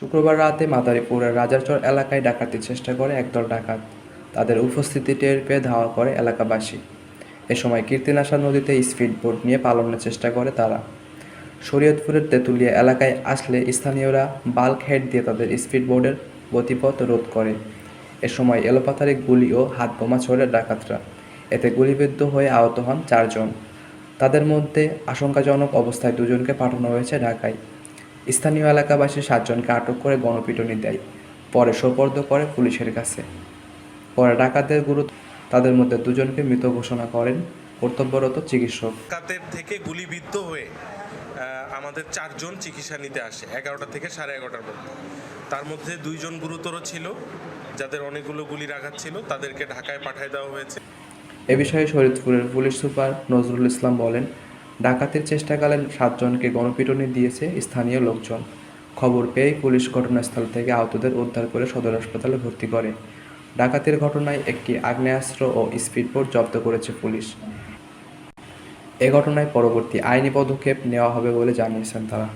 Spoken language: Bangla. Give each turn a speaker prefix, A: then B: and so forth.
A: শুক্রবার রাতে মাদারীপুরের রাজারচর এলাকায় ডাকাতির চেষ্টা করে একদল ডাকাত। তাদের উপস্থিতি টের পেয়ে ধাওয়া করে এলাকাবাসী। এ সময় কীর্তিনাশা নদীতে স্পিড স্পিডবোট নিয়ে পালানোর চেষ্টা করে তারা। শরীয়তপুরের তেঁতুলিয়া এলাকায় আসলে স্থানীয়রা বাল্ক হেড দিয়ে তাদের স্পিডবোটের গতিপথ রোধ করে। এ সময় এলোপাতারি গুলি ও হাত বোমা ছোড়ে ডাকাতরা। এতে গুলিবিদ্ধ হয়ে আহত হন চারজন। তাদের মধ্যে আশঙ্কাজনক অবস্থায় দুজনকে পাঠানো হয়েছে ঢাকায়। স্থানীয় এলাকাবাসী সাতজনকে আটক করে গণপিটুনি দেয় পরে সোপর্দ করে পুলিশের কাছে। পরে ডাকাতদের গুরুত্ব তাদের মধ্যে দুজনকে মৃত ঘোষণা করেন কর্তব্যরত চিকিৎসক।
B: ডাকাতের থেকে গুলিবিদ্ধ হয়ে আমাদের চারজন চিকিৎসা নিতে আসে এগারোটা থেকে সাড়ে এগারোটার মধ্যে। তার মধ্যে দুইজন গুরুতর ছিল যাদের অনেকগুলো গুলির আঘাত ছিল তাদেরকে ঢাকায় পাঠিয়ে দেওয়া হয়েছে।
A: এ বিষয়ে শরীয়তপুরের পুলিশ সুপার নজরুল ইসলাম বলেন ডাকাতির চেষ্টাকালে সাতজনকে গণপিটুনি দিয়েছে স্থানীয় লোকজন। খবর পেয়ে পুলিশ ঘটনাস্থল থেকে আহতদের উদ্ধার করে সদর হাসপাতালে ভর্তি করে। ডাকাতির ঘটনায় একটি আগ্নেয়াস্ত্র ও স্পিডবোট জব্দ করেছে পুলিশ। এ ঘটনায় পরবর্তী আইনি পদক্ষেপ নেওয়া হবে বলে জানিয়েছেন তারা।